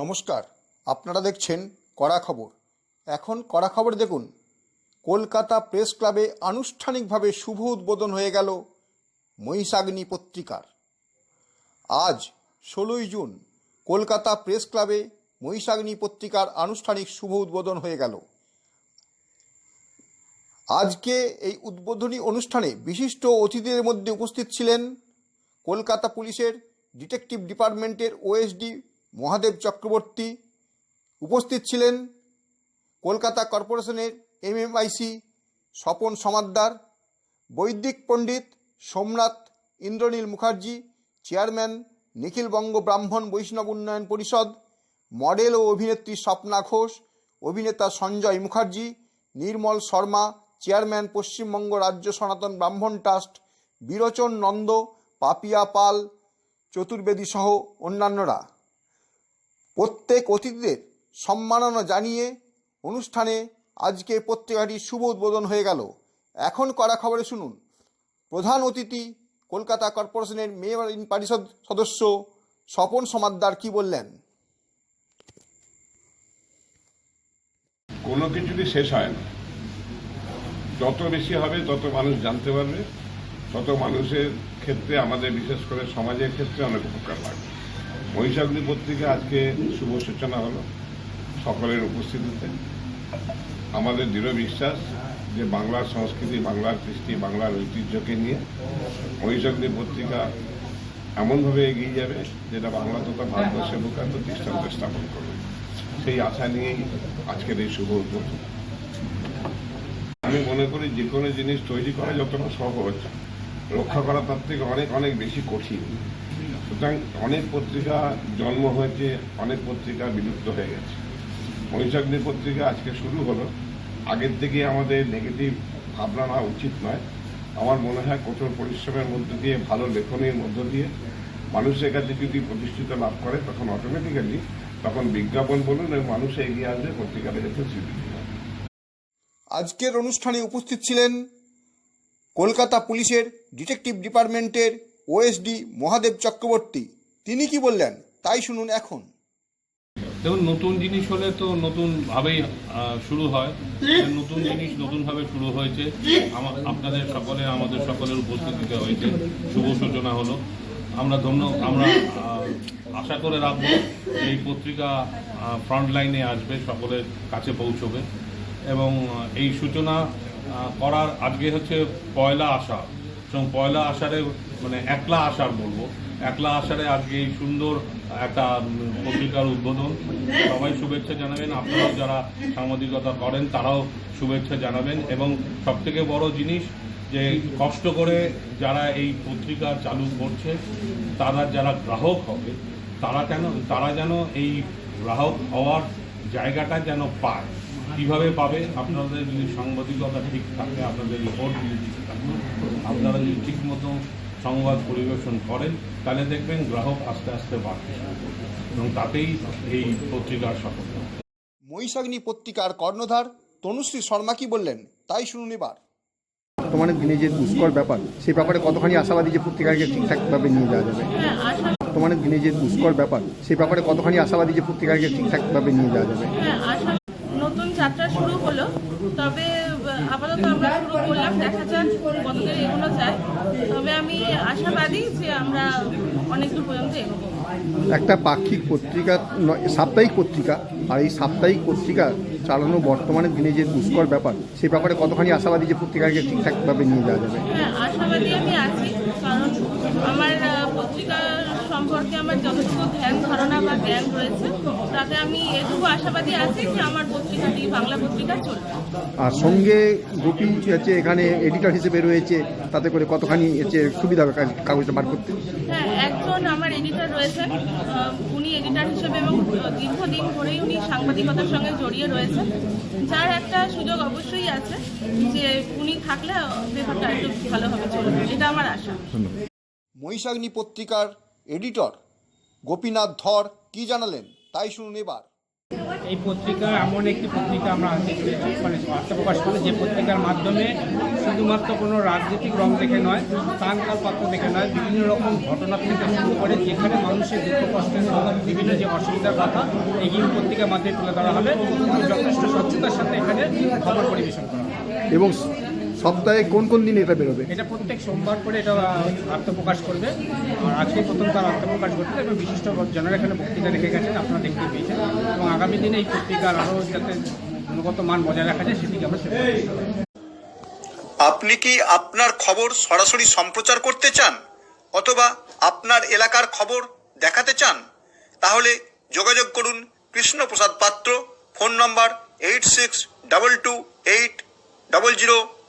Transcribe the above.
নমস্কার, আপনারা দেখছেন কড়া খবর। এখন কড়া খবর দেখুন। কলকাতা প্রেস ক্লাবে আনুষ্ঠানিকভাবে শুভ উদ্বোধন হয়ে গেল মহিষাগ্নি পত্রিকার। আজ ষোলোই জুন কলকাতা প্রেস ক্লাবে মহিষাগ্নি পত্রিকার আনুষ্ঠানিক শুভ উদ্বোধন হয়ে গেল। আজকে এই উদ্বোধনী অনুষ্ঠানে বিশিষ্ট অতিথিদের মধ্যে উপস্থিত ছিলেন কলকাতা পুলিশের ডিটেকটিভ ডিপার্টমেন্টের ওএসডি মহাদেব চক্রবর্তী উপস্থিত ছিলেন। কলকাতা কর্পোরেশনের এমএমআইসি স্বপন সমাদ্দার, বৈদিক পণ্ডিত সোমনাথ ইন্দ্রনীল মুখার্জি, চেয়ারম্যান নিখিল বঙ্গ ব্রাহ্মণ বৈষ্ণব উন্নয়ন পরিষদ, মডেল ও অভিনেত্রী স্বপ্না ঘোষ, অভিনেতা সঞ্জয় মুখার্জি, নির্মল শর্মা, চেয়ারম্যান পশ্চিমবঙ্গ রাজ্য সনাতন ব্রাহ্মণ ট্রাস্ট, বিরোচন নন্দ, পাপিয়া পাল, চতুর্বেদী সহ অন্যান্যরা। প্রত্যেক অতিথিদের সম্মাননা জানিয়ে অনুষ্ঠানে আজকে পত্রিকাটির শুভ উদ্বোধন হয়ে গেল। এখন করা খবরে শুনুন। প্রধান অতিথি, কলকাতা কর্পোরেশনের মেয়র ইন পরিষদ সদস্য স্বপন সমাদ্দার কি বললেন? কোনো কিছুরই শেষ হয় না। যত বেশি হবে, তত মানুষ জানতে পারবে। তত মানুষের ক্ষেত্রে, আমাদের বিশেষ করে সমাজের ক্ষেত্রে অনেক উপকার লাগবে। মহিষাগ্নি পত্রিকা আজকে শুভ সূচনা হলো সকলের উপস্থিতিতে। আমাদের দৃঢ় বিশ্বাস যে বাংলার সংস্কৃতি, বাংলার কৃষ্টি, বাংলার ঐতিহ্যকে নিয়ে মহিষাগ্নি পত্রিকা এমনভাবে এগিয়ে যাবে যেটা বাংলা তথা ভারতবর্ষের একটা দৃষ্টান্ত স্থাপন করবে। সেই আশা নিয়েই আজকের এই শুভ উদ্বোধন। আমি মনে করি যে কোনো জিনিস তৈরি করা যতটা সহজ রক্ষা করা তার থেকে অনেক অনেক বেশি কঠিন। সুতরাং অনেক পত্রিকা জন্ম হয়েছে, অনেক পত্রিকা বিলুপ্ত হয়ে গেছে। মহিষাগ্নি পত্রিকা আজকে শুরু হলো। আগের থেকে আমাদের নেগেটিভ ভাবনা নেওয়া উচিত নয়। আমার মনে হয় কঠোর পরিশ্রমের মধ্য দিয়ে, ভালো লেখনীর মধ্য দিয়ে মানুষের কাছে যদি প্রতিষ্ঠিত লাভ করে, তখন অটোমেটিক্যালি তখন বিজ্ঞাপন বলুন এবং মানুষ এগিয়ে আসবে পত্রিকাটা যাতে স্বীকৃতি আজকের অনুষ্ঠানে উপস্থিত ছিলেন কলকাতা পুলিশের ডিটেকটিভ ডিপার্টমেন্টের ওএসডি মহাদেব চক্রবর্তী, তিনি কি বললেন? তাই শুনুন এখন। দেখুন, নতুন জিনিস হলে তো নতুন ভাবেই শুরু হয়। নতুন জিনিস নতুন ভাবে শুরু হয়েছে। আপনাদের সকলে, আমাদের সকলের উপস্থিতিতে হয়েছে। শুভ সূচনা হলো। আমরা ধন্য, আমরা আশা করে রাখব এই পত্রিকা ফ্রন্ট লাইনে আসবে, সকলের কাছে পৌঁছবে। এবং এই সূচনা করার আজকে হচ্ছে পয়লা আষাঢ়। এবং পয়লা আষাঢ়ে মানে একলা আসার বলব। একলা আসারে আজকে এই সুন্দর একটা পত্রিকার উদ্বোধন। সবাই শুভেচ্ছা জানাবেন। আপনারাও যারা সাংবাদিকতা করেন, তারাও শুভেচ্ছা জানাবেন। এবং সবথেকে বড় জিনিস যে কষ্ট করে যারা এই পত্রিকা চালু করছে, তারা যারা গ্রাহক হবে, তারা কেন, তারা যেন এই গ্রাহক হওয়ার জায়গাটা যেন পায়। কীভাবে পাবে? আপনাদের যদি সাংবাদিকতা ঠিক থাকে, আপনাদের রিপোর্ট যদি ঠিক থাকে, আপনারা যদি ঠিক মতো সংবাদ পরিবেশন করেন তাহলে দেখবেন গ্রাহক আস্তে আস্তে বাড়তে শুরু করবে। এবং তাতেই এই পত্রিকার সফলতা মহিষাগ্নি পত্রিকার কর্ণধার তনুশ্রী শর্মা কি বললেন? তাই শুনুন এবার। বর্তমানে দিনে যে দুষ্কর ব্যাপার সেই ব্যাপারে কতখানি আশাবাদী যে পত্রিকাকে ঠিকঠাকভাবে নিয়ে যাওয়া যাবে? হ্যাঁ বর্তমানে দিনে যে দুষ্কর ব্যাপার সেই ব্যাপারে কতখানি আশাবাদী যে পত্রিকাকে ঠিকঠাকভাবে নিয়ে যাওয়া যাবে? হ্যাঁ নতুন যাত্রা শুরু হলো তবে আপাতত আমরা শুরু করলাম দেখা যাক কতদূর এগোনো যায়। তবে আমি আশাবাদী যে আমরা অনেক দূর পর্যন্ত এগোবো। একটা পাক্ষিক পত্রিকা সাপ্তাহিক পত্রিকা আর এই সাপ্তাহিক পত্রিকা চালানো বর্তমানে দিনে যে দুষ্কর ব্যাপার সেই ব্যাপারে কতখানি আশাবাদী যে পত্রিকাকে ঠিকঠাকভাবে নিয়ে যাওয়া যাবে? হ্যাঁ আশাবাদী আমি আছি কারণ আমার পত্রিকা সম্পর্কে আমার যতটুকু ধ্যান ধারণা বা জ্ঞান রয়েছে তাতে আমি এটুকু আশাবাদী আছি যে আমার পত্রিকাটি বাংলা পত্রিকা চলবে। আর সঙ্গে গোপী হচ্ছে এখানে এডিটর হিসেবে রয়েছে তাতে করে কতখানি হচ্ছে সুবিধা হবে কাগজটা বার করতে? হ্যাঁ একজন আমার এডিটর রয়েছেন উনি এডিটর হিসেবে এবং দীর্ঘদিন ধরেই উনি সাংবাদিকতার সঙ্গে জড়িয়ে রয়েছেন। যার একটা সুযোগ অবশ্যই আছে যে উনি থাকলে ব্যাপারটা একটু ভালোভাবে চলবে এটা আমার আশা। মহিষাগ্নি পত্রিকার এডিটর গোপীনাথ ধর কি জানালেন? তাই শুনুন এবার। এই পত্রিকা এমন একটি পত্রিকা আমরা আনতে চলেছি মানে বার্তা প্রকাশ করে যে পত্রিকার মাধ্যমে শুধুমাত্র কোনো রাজনৈতিক রং দেখে নয় স্থানকাল পাত্র দেখে নয় বিভিন্ন রকম ঘটনা থেকে শুরু করে যেখানে মানুষের দুঃখ কষ্ট বিভিন্ন যে অসুবিধার কথা এগিয়ে পত্রিকার মাধ্যমে তুলে ধরা হবে এবং যথেষ্ট স্বচ্ছতার সাথে এখানে খবর পরিবেশন করা হবে। এবং সপ্তাহে কোন কোন দিন এটা বেরোবে? এটা প্রত্যেক সোমবার করে এটা আত্মপ্রকাশ করবে। আর আজকে প্রথম তার আত্মপ্রকাশ ঘটছে এবং বিশিষ্ট জনের এখানে বক্তৃতা রেখে গেছেন আপনারা দেখতে পেয়েছেন। এবং আগামী দিনে এই পত্রিকার আরও যাতে গুণগত মান বজায় রাখা যায় সেদিকে আমরা আপনি কি আপনার খবর সরাসরি সম্প্রচার করতে চান? অথবা আপনার এলাকার খবর দেখাতে চান? তাহলে যোগাযোগ করুন Krishnaprasad Patra phone number eight six double two eight double zero